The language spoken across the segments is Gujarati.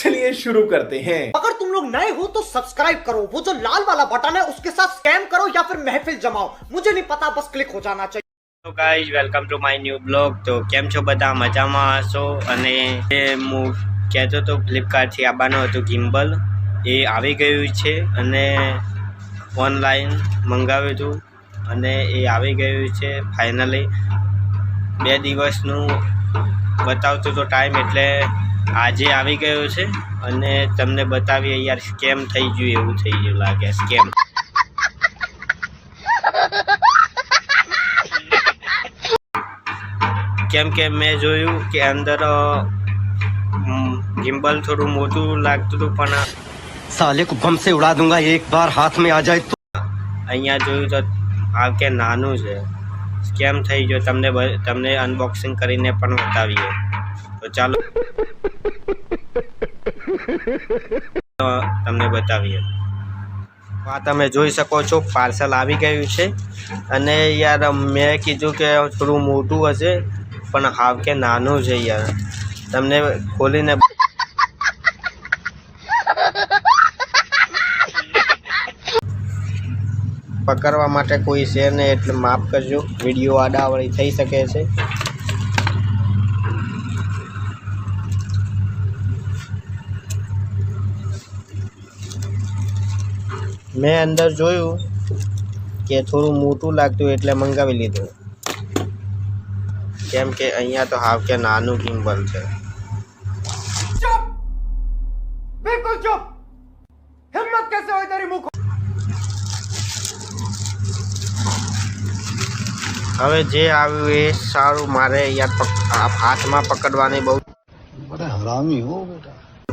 चलिए शुरू करते हैं अगर तुम लोग नए हो तो सब्सक्राइब करो वो जो लाल वाला बटन है उसके साथ स्कैम करो या फिर महफिल जमाओ मुझे नहीं पता बस क्लिक हो जाना चाहिए તો guys welcome to my new blog તો કેમ છો બધા મજામાં હશો અને એ હું કહેતો તો ફ્લિપકાર્ટથી આવવાનું હતું ગિમ્બલ એ આવી ગયું છે અને ઓનલાઈન મંગાવ્યું હતું અને એ આવી ગયું છે ફાઇનલી બે દિવસનું બતાવતું તો ટાઈમ એટલે આજે આવી ગયો છે અને તમને બતાવીએ યાર સ્કેમ થઈ ગયું એવું થઈ ગયું લાગે સ્કેમ કેમ? કે મેં જોયું કે અંદર ગિમ્બલ થોડું મોટું લાગતું હતું પણ સાલે કો બમ ઉડા દુંગા એક બાર હાથ મેં આ જાય તો અહીંયા જોયું તો આ કે નાનું છે. સ્કેમ થઈ ગયો? તમને તમને અનબોક્સિંગ કરીને પણ બતાવીએ. તો ચાલો. તમને બતાવીએ. આ તમે જોઈ શકો છો, પાર્સલ આવી ગયું છે. અને યાર, મેં કીધું કે થોડું મોટું હશે, પણ હાવ કે નાનું છે યાર. તમને ખોલીને પકડવા માટે કોઈ છે ને એટલે માફ કરજો. વીડિયો આડાવળી થઈ શકે છે. मैं अंदर जु कि थोड़ू मोटू लगत एट मंगाई लीध केम के अँ तो हाव के नानू गिम्बल है हम जे सारू मारे आप हाथ में पकड़वा बहुत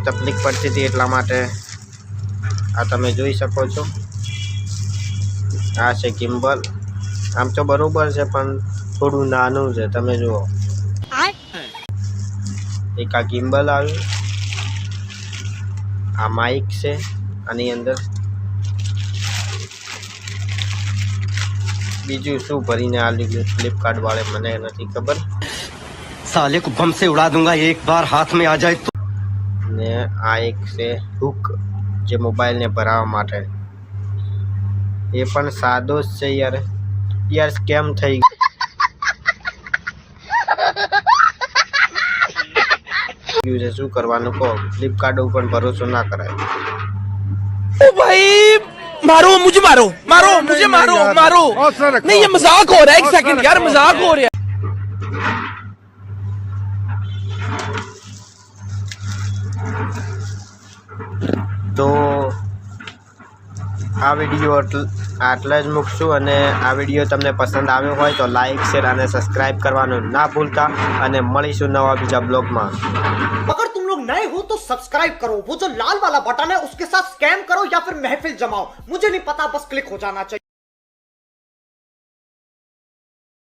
तकलीफ़ पड़ती थी एट આ તમે જોઈ શકો છો. આ છે કિમ્બલ આમ તો બરોબર છે પણ થોડું નાનું છે તમે જુઓ. એક આ કિમ્બલ આવ્યું. આ માઇક છે આની અંદર. બીજું શું ભરીને આ ફ્લિપકાર્ટ વાળે મને નથી ખબર. સાલે કો બમ સે ઉડા દુંગા એક બાર હાથ મે આ જાય તો ને આ એક છે હુક જે મોબાઈલને ભરાવવા માટે એ પણ સાદો જ છે યાર યાર સ્કેમ થઈ ગયું છે શું કરવાનું કહો ફ્લિપકાર્ટ ઉપર ભરોસો ના કરાય ओ भाई मारो मुझे मारो मारो मुझे मारो मारो नहीं ये मजाक हो रहा है एक सेकंड यार मजाक हो रहा है તો આ વિડીયો આટલ- આટલા જ મૂકશું અને આ વિડીયો તમને પસંદ આવ્યો હોય તો લાઈક શેર અને સબસ્ક્રાઈબ કરવાનું ના ભૂલતા અને મળીશું નવા બીજા બ્લોગમાં अगर तुम लोग नए हो तो सब्सक्राइब करो वो जो लाल वाला बटन है उसके साथ स्कैम करो या फिर महफिल जमाओ मुझे नहीं पता बस क्लिक हो जाना चाहिए